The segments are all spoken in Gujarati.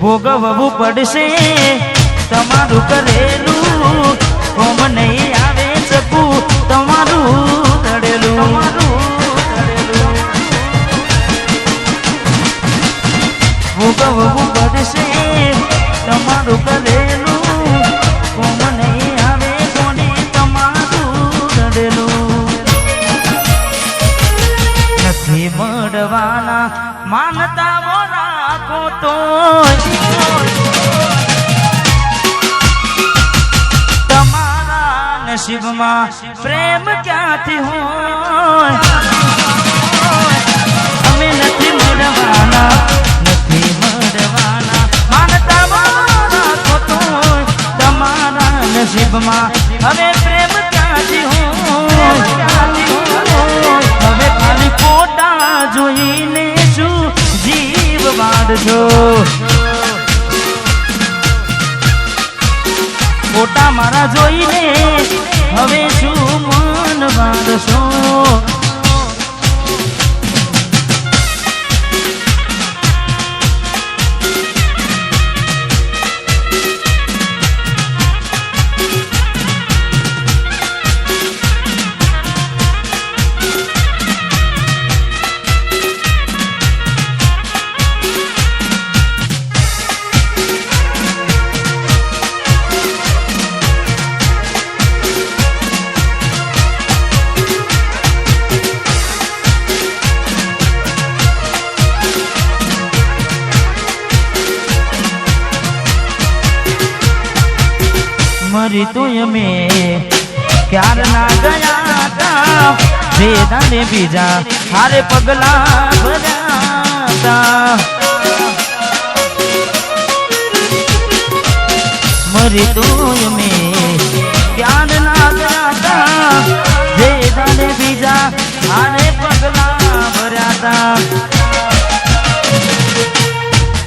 ભોગવવું પડશે. તમારું કરેલું કોમ નહીં આવે શકું તમારું કરેલું ભોગવવું પડશે. તમારું કરેલું નસીબમાં પ્રેમ ક્યાંથી હોય? અમે નથી મળવાના નથી મળવાના. માનતા રાખો તો તમારા નસીબમાં હવે પ્રેમ ક્યાંથી હોય? હવે ખાલી ફોટા જોઈને શું જીવ વાળશો ફોટા મારા જોઈને હવે શું મન મરી તું અમે ક્યાર ના ગયા તા? વેદાને બીજા હારે પગલા ભર્યા તા. મરી તું અમે ક્યાર ના ગયા તા? વેદાને બીજા હારે પગલા ભર્યા તા.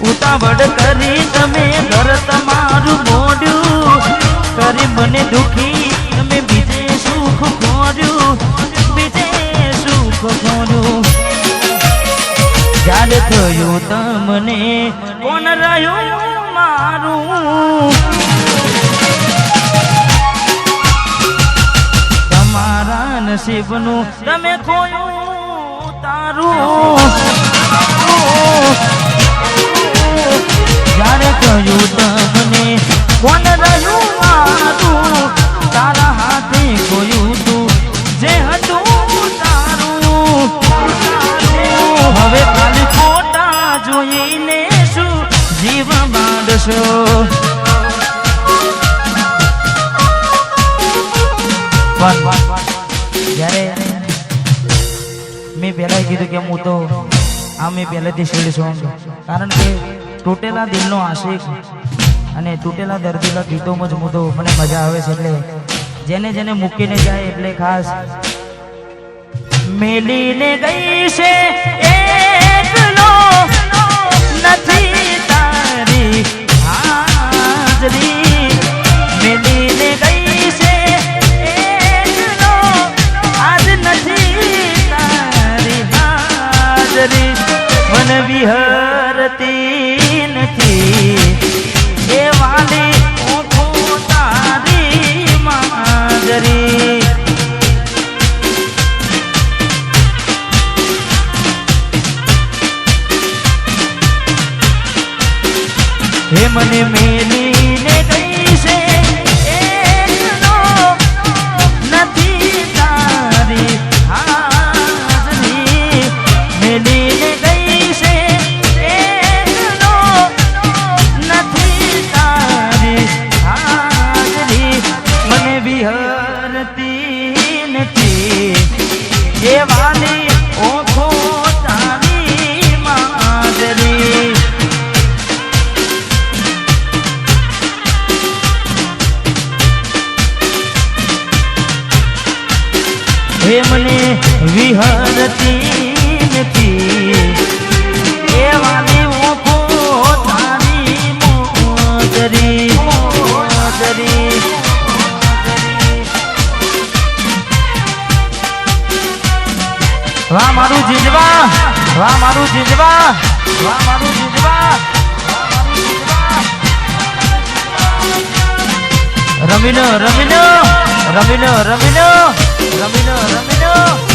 ઉતાવળ કરી તમે કરી મને દુખી, તમે બીજે સુખ ખોર્યું બીજે સુખ ખોર્યું જ્યારે થયું તમને કોણ રહ્યું મારું? તમારા નસીબનું તમે ખોયું તારું. જ્યારે કહ્યું તમને કોણ રહ્યું મેં પહેલાં કીધું કે હું તો આ મેં પહેલેથી શેડ સોંગ. કારણ કે તૂટેલા દિલનો આશિક અને તૂટેલા દર્દીના ગીતોમાં જ હું તો મને મજા આવે છે એટલે જેને જેને મૂકીને જાય એટલે ખાસ. મેલીને ગઈ છે એકલો વિહરતી નથી. એ વાલી ઓઠો તારી માજરી. હે મને મેલીને એવાની ઓફો તારી મોદરી મોદરી વાહ મારું જીજવા. રમીનો રમીનો રમીનો રમીનો રમીનો રમીનો.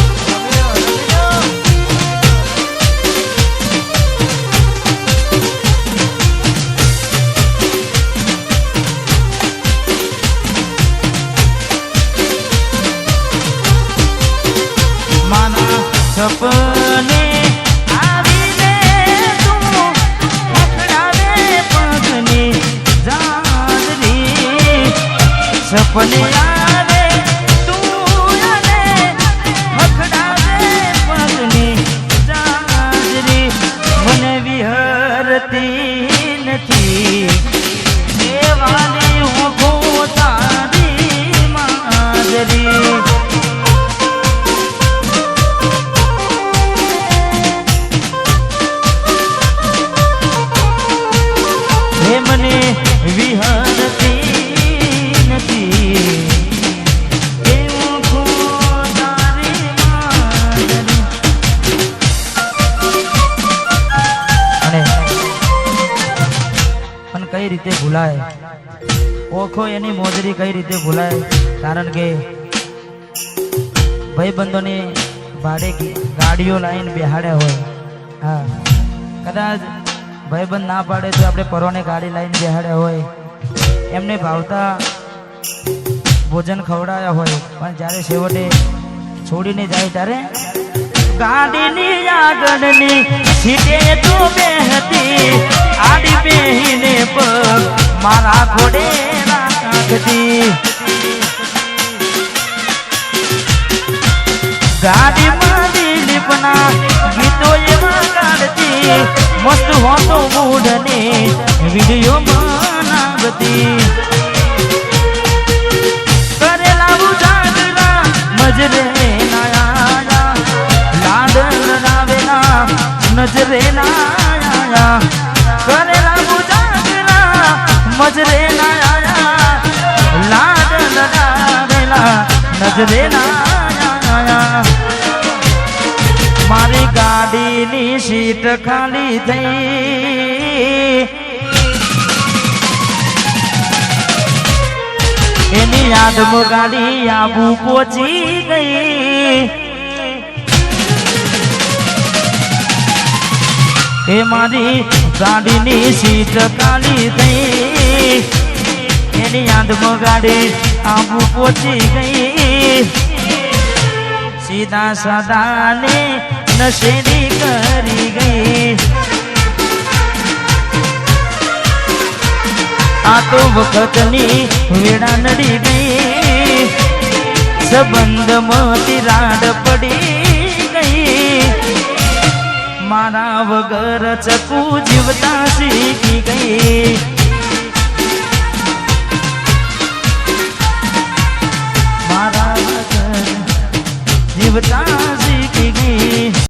સપને ભૂલાય. ઓખો એની મોજરી કઈ રીતે ભૂલાય? કારણ કે ભાઈબંધોની ભાડે ગાડીઓ લાવીને બેહાડ્યા હોય. હા. કદાચ ભાઈબંધ ના પાડે તો આપણે પરોને ગાડી લાઈન બેહાડ્યા હોય. એમને ભાવતા ભોજન ખવડાવ્યા હોય. પણ જ્યારે છેવટે છોડીને જાય ત્યારે ગાડીની આગળની સીટે તો બેહતી આડી બેહીને પગ મારા ઘોડે રાખતી. ગાડીમાં દિલીપના ગીતો એમાં ગાડતી, મસ્ત હોતો મૂઢને વીડિયો બનાવતી કરેલા ઉજાગરા મજરે નાયા મારી ગાડીની સીટ ખાલી થઈ. એની યાદમાં ગાડી આબુ પહોંચી ગઈ. એ મારી ગાડીની સીટ ખાલી થઈ. એની યાદમાં ગાડી આબુ પહોંચી ગઈ. સીધા સાદાને નશેડી કરી ગઈ આ તો વખતની વેળા નડી ગઈ સંબંધમાં તિરાડ પડી ગઈ મારા વગર ચકુ જીવતા શીખી ગઈ hypnotized